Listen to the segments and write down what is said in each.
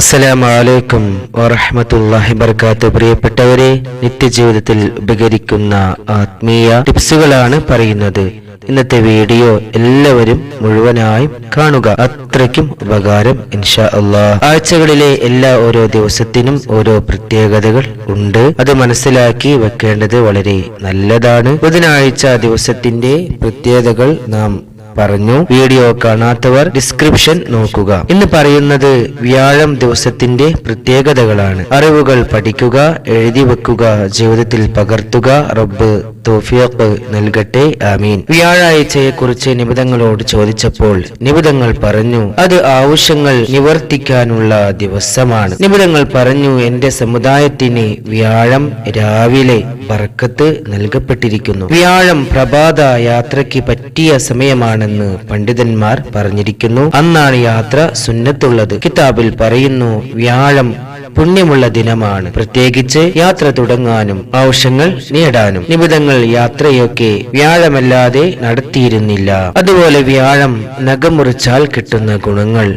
അസ്സലാമലൈക്കും വറഹമത്തല്ലാഹി വർക്കാത്ത പ്രിയപ്പെട്ടവരെ നിത്യജീവിതത്തിൽ ഉപകരിക്കുന്ന ആത്മീയ ടിപ്സുകളാണ് പറയുന്നത്. ഇന്നത്തെ വീഡിയോ എല്ലാവരും മുഴുവനായും കാണുക. അത്രയ്ക്കും ഉപകാരം ഇൻഷാ അള്ളാഹ് ആഴ്ചകളിലെ എല്ലാ ഓരോ ദിവസത്തിനും ഓരോ പ്രത്യേകതകൾ ഉണ്ട്. അത് മനസ്സിലാക്കി വെക്കേണ്ടത് വളരെ നല്ലതാണ്. ബുധനാഴ്ച ദിവസത്തിന്റെ പ്രത്യേകതകൾ നാം പറഞ്ഞു. വീഡിയോ കാണാത്തവർ ഡിസ്ക്രിപ്ഷൻ നോക്കുക. ഇന്ന് പറയുന്നത് വ്യാഴം ദിവസത്തിന്റെ പ്രത്യേകതകളാണ്. അറിവുകൾ പഠിക്കുക എഴുതി വെക്കുക ജീവിതത്തിൽ പകർത്തുക റബ്ബ് തോഫിയക്ക് നൽകട്ടെ ആമീൻ. വ്യാഴാഴ്ചയെ കുറിച്ച് നിബിതങ്ങളോട് ചോദിച്ചപ്പോൾ നിബിതങ്ങൾ പറഞ്ഞു അത് ആവശ്യങ്ങൾ നിവർത്തിക്കാനുള്ള ദിവസമാണ്. നിബിതങ്ങൾ പറഞ്ഞു എന്റെ സമുദായത്തിന് വ്യാഴം രാവിലെ പറക്കത്ത് നൽകപ്പെട്ടിരിക്കുന്നു. വ്യാഴം പ്രഭാത യാത്രയ്ക്ക് പറ്റിയ സമയമാണെന്ന് പണ്ഡിതന്മാർ പറഞ്ഞിരിക്കുന്നു. അന്നാണ് യാത്ര സുന്നത്തുള്ളത്. കിതാബിൽ പറയുന്നു വ്യാഴം പുണ്യമുള്ള ദിനമാണ്. പ്രത്യേകിച്ച് യാത്ര തുടങ്ങാനും ആവശ്യങ്ങൾ നേടാനും. നിമിതങ്ങൾ യാത്രയൊക്കെ വ്യാഴമല്ലാതെ നടത്തിയിരുന്നില്ല. അതുപോലെ വ്യാഴം നഖമുറിച്ചാൽ കിട്ടുന്ന ഗുണങ്ങൾ.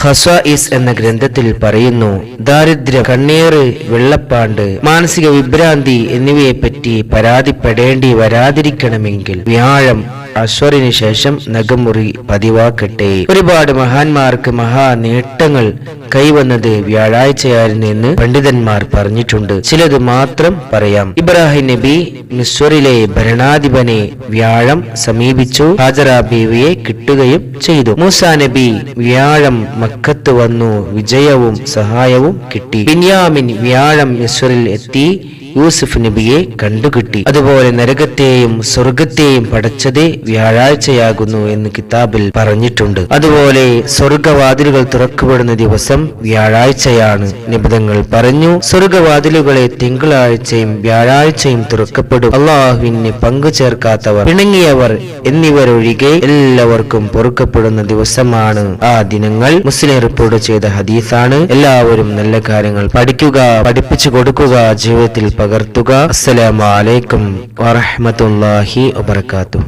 ഹസ്വായിസ് എന്ന ഗ്രന്ഥത്തിൽ പറയുന്നു ദാരിദ്ര്യം കണ്ണീര് വെള്ളപ്പാണ്ട് മാനസിക വിഭ്രാന്തി എന്നിവയെപ്പറ്റി പരാതിപ്പെടേണ്ടി വരാതിരിക്കണമെങ്കിൽ വ്യാഴം അശ്വറിന് ശേഷം നഖമുറി പതിവാക്കട്ടെ. ഒരുപാട് മഹാന്മാർക്ക് മഹാ നേട്ടങ്ങൾ കൈവന്നത് വ്യാഴാഴ്ചയായിരുന്നു എന്ന് പണ്ഡിതന്മാർ പറഞ്ഞിട്ടുണ്ട്. ചിലത് മാത്രം പറയാം. ഇബ്രാഹിം നബി മിസ്വറിലെ ഭരണാധിപനെ വ്യാഴം സമീപിച്ചു. ഹാജറ ബീവിയെ കിട്ടുകയും ചെയ്തു. മൂസാ നബി വ്യാഴം മക്കത്ത് വന്നു. വിജയവും സഹായവും കിട്ടി. ബിന്യാമിൻ വ്യാഴം മിസ്വറിൽ എത്തി. യൂസുഫ് നബിയെ കണ്ടുകിട്ടി. അതുപോലെ നരകത്തെയും സ്വർഗത്തെയും പടച്ചത് വ്യാഴാഴ്ചയാകുന്നു എന്ന് കിതാബിൽ പറഞ്ഞിട്ടുണ്ട്. അതുപോലെ സ്വർഗവാതിലുകൾ തുറക്കപ്പെടുന്ന ദിവസം വ്യാഴാഴ്ചയാണ് നിബന്ധങ്ങൾ പറഞ്ഞു. സ്വർഗവാതിലുകളെ തിങ്കളാഴ്ചയും വ്യാഴാഴ്ചയും തുറക്കപ്പെടും. അള്ളാഹുവിന് പങ്കു ചേർക്കാത്തവർ പിണങ്ങിയവർ എന്നിവരൊഴികെ എല്ലാവർക്കും പൊറുക്കപ്പെടുന്ന ദിവസമാണ് ആ ദിനങ്ങൾ. മുസ്ലിം റിപ്പോർട്ട് ചെയ്ത ഹദീസാണ്. എല്ലാവരും നല്ല കാര്യങ്ങൾ പഠിക്കുക പഠിപ്പിച്ചു കൊടുക്കുക ജീവിതത്തിൽ പകർത്തുക. അസ്സലാമലൈക്കും അലൈക്കും വാത്തു